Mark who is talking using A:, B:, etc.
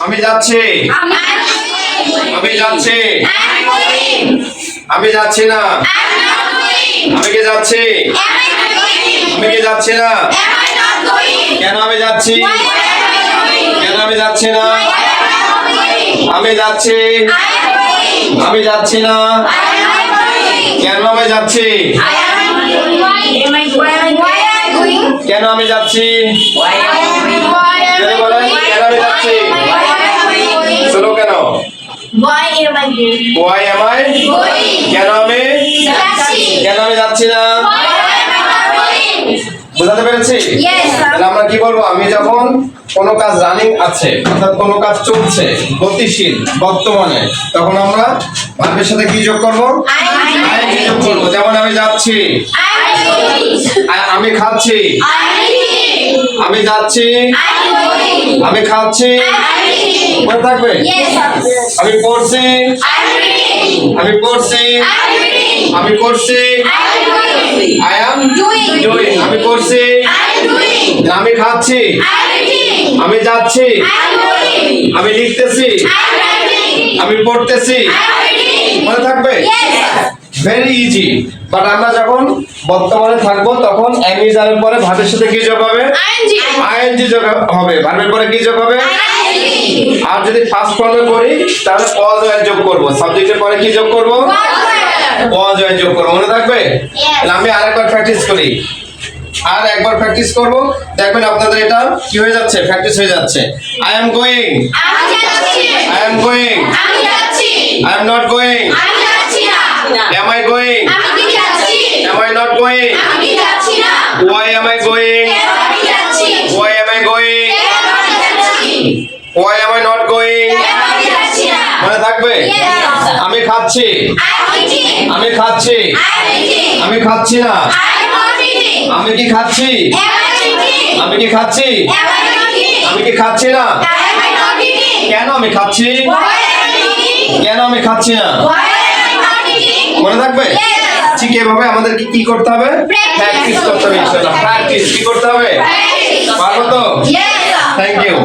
A: আমি যাচ্ছি। আমি যাচ্ছি। আমি যাচ্ছি না। আমি কি যাচ্ছি? আমি কে যাচ্ছি না? কেন আমি যাচ্ছি? কেন আমি যাচ্ছি না? আমি যাচ্ছি। আমি যাচ্ছি না। কেন আমি যাচ্ছি? কেন আমি যাচ্ছি? বলেন কেন শোনো কেন
B: Why am I going?
A: Why am I কেন আমি কেন আমি যাচ্ছি না? বুঝাতে পেরেছি? তাহলে আমরা কি বলব? আমি যখন কোনো কাজ রানিং আছে অর্থাৎ কোনো কাজ চলছে গতিশীল বর্তমানে তখন আমরা ভার্বের সাথে কি যোগ করব? যোগ করব যেমন আমি যাচ্ছি। আমি খাচ্ছি। আমি যাচ্ছি। আমি খাচ্ছি। থাকবে? আমি পড়ছি। আমি পড়ছি। আমি করছি আই এম আমি করছি আমি খাচ্ছি। আমি যাচ্ছি। আমি লিখতেছি। আমি পড়তেছি। মনে থাকবে? ভেরি ইজি বাট আমরা যখন বর্তমানে থাকব তখন অ্যামিজারের পরে ভাবের সাথে কি যোগ হবে? আইএনজি যোগ হবে। ভাবের পরে কি যোগ হবে? আর যদি ফার্স্ট ফর্মে করি তাহলে অজয় যোগ করব। সাবজেক্টের পরে কি যোগ করব? অজয় যোগ করব। মনে থাকবে? তাহলে আমি আরেকবার প্র্যাকটিস করি। আর একবার প্র্যাকটিস করব। দেখবেন আপনাদের এটা কি হয়ে যাচ্ছে? প্র্যাকটিস হয়ে যাচ্ছে। I am going I am not going am I going am I not going why am I going why am I going why am I not going মনে থাকবে? আমি খাচ্ছি। আমি খাচ্ছি। আমি খাচ্ছি না। আমি কি খাচ্ছি? আমি কি খাচ্ছি? আমি কি খাচ্ছি না? কেন আমি খাচ্ছি? কেন আমি খাচ্ছি না? মনে থাকবে? ঠিক এভাবে আমাদেরকে কি করতে হবে? প্র্যাকটিস করতে হবে ইনশাআল্লাহ। প্র্যাকটিস কি করতে হবে? পারব তো? Thank you